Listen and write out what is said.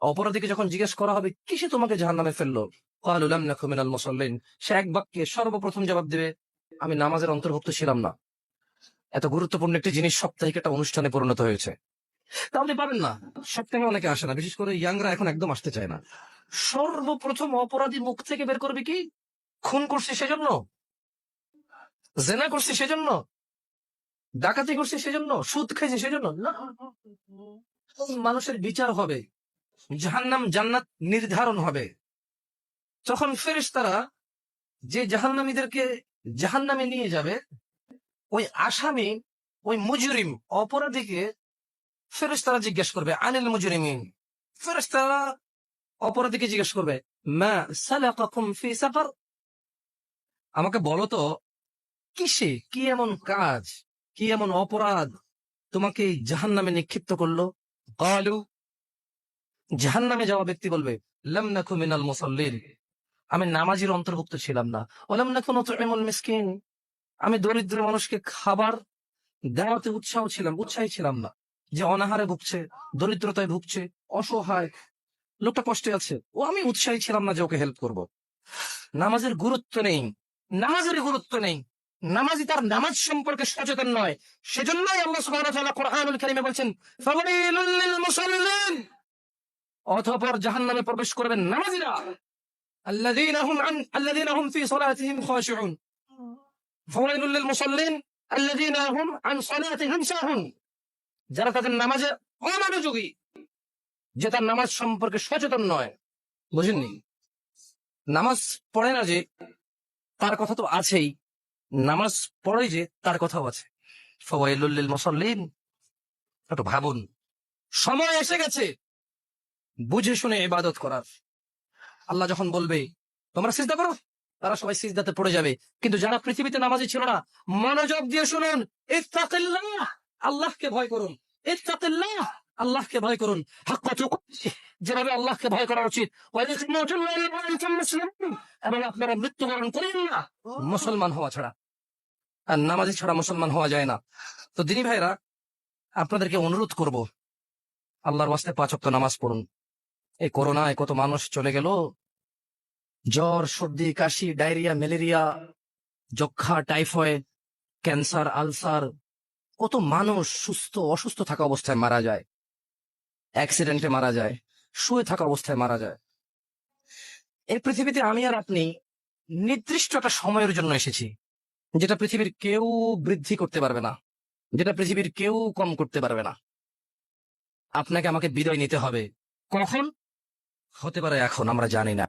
অপরাধীকে যখন জিজ্ঞেস করা হবে, কিসে তোমাকে জাহান নামে ফেলল কালুলাম না খুমিনাল সে এক বাক্যে সর্বপ্রথম জবাব দেবে, আমি নামাজের অন্তর্ভুক্ত ছিলাম না। এত গুরুত্বপূর্ণ একটি জিনিস সাপ্তাহিক একটা অনুষ্ঠানে পরিণত হয়েছে। তা আপনি পাবেন না। সপ্তাহে অনেকে আসে না। বিশেষ করে ইয়াংরা এখন একদম আসতে চায় না। সর্বপ্রথম অপরাধী মুখ থেকে বের করবে কি? খুন করছি সেজন্য? জেনা করছি সেজন্য? ডাকাতি করছি সেজন্য? সুদ খাইছে সেজন্য? না। মানুষের বিচার হবে। জাহান্নাম জান্নাত নির্ধারণ হবে। যখন ফেরেশতারা যে জাহান্নামীদেরকে জাহান্নামে নিয়ে যাবে, ওই আসামি, ওই মুজরিম অপরাধীকে ফেরেশতারা জিজ্ঞেস করবে, আনিল মুজরিমিন? ফেরেশতারা অপরাধীকে জিজ্ঞেস করবে, মা সালাকাকুম ফি সাফার? আমাকে বলো তো, কিসে? কি এমন কাজ? কি এমন অপরাধ তোমাকে এই জাহান্নামে নিক্ষিপ্ত করল? কালু জাহান্নামে যাওয়া ব্যক্তি বলবে মিনাল মুসাল্লিন। আমি নামাজির অন্তর্ভুক্ত ছিলাম না। ওলাম নাকু নতুল মিসকিন। আমি দরিদ্র মানুষকে খাবার দেওয়াতে উৎসাহ ছিলাম, উৎসাহী ছিলাম না। যে অনাহারে ভুগছে, দরিদ্রতায় ভুগছে, অসহায় লোকটা কষ্টে আছে, ও আমি উৎসাহী ছিলাম না যে ওকে হেল্প করব। নামাজের গুরুত্ব নেই, নামাজের গুরুত্ব নেই। নামাজি তার নামাজ সম্পর্কে সচেতন নয়। সেজন্যই আল্লাহ সুবহানাহু ওয়া তাআলা কোরআনুল কারীমে বলছেন, ফাওয়াইলুল লিল মুসাল্লিন। অতঃপর জাহান্নামে প্রবেশ করবেন নামাজিরা। যারা তাদের নামাজে অমনোযোগী, যে তার নামাজ সম্পর্কে সচেতন নয়। বুঝেননি? নামাজ পড়ে না যে তার কথা তো আছেই, নামাজ পড়ে যে তার কথাও আছে। ফওয়াইলুল মুসাল্লিন, একটু ভাবুন। সময় এসে গেছে। বুঝে শুনে ইবাদত করার। আল্লাহ যখন বলবে, তোমরা সিজদা করো? তারা সবাই সিজদাতে পড়ে যাবে। কিন্তু যারা পৃথিবীতে নামাজি ছিল না, মনোযোগ দিয়ে শুনুন আল্লাহকে ভয় করুন। আল্লাহকে ভয় করুন। যেভাবে আল্লাহকে ভয় করা উচিত। এবং আপনারা মৃত্যুবরণ করেন না, মুসলমান হওয়া ছাড়া। আর নামাজি ছাড়া মুসলমান হওয়া যায় না। তো দিনী ভাইরা আপনাদেরকে অনুরোধ করব, আল্লাহর ওয়াস্তে পাঁচ ওয়াক্ত নামাজ পড়ুন। এই করোনায় কত মানুষ চলে গেল? জ্বর, সর্দি, কাশি, ডায়রিয়া, ম্যালেরিয়া যক্ষা টাইফয়েড, ক্যান্সার, আলসার। কত মানুষ সুস্থ, অসুস্থ থাকা অবস্থায় মারা যায়। অ্যাক্সিডেন্টে মারা যায়, শুয়ে থাকা অবস্থায় মারা যায়। এই পৃথিবীতে আমি আর আপনি নির্দিষ্ট একটা সময়ের জন্য এসেছি, যেটা পৃথিবীর কেউ বৃদ্ধি করতে পারবে না, যেটা পৃথিবীর কেউ কম করতে পারবে না। আপনাকে আমাকে বিদায় নিতে হবে। কখন? হতে পারে এখন আমরা জানি না।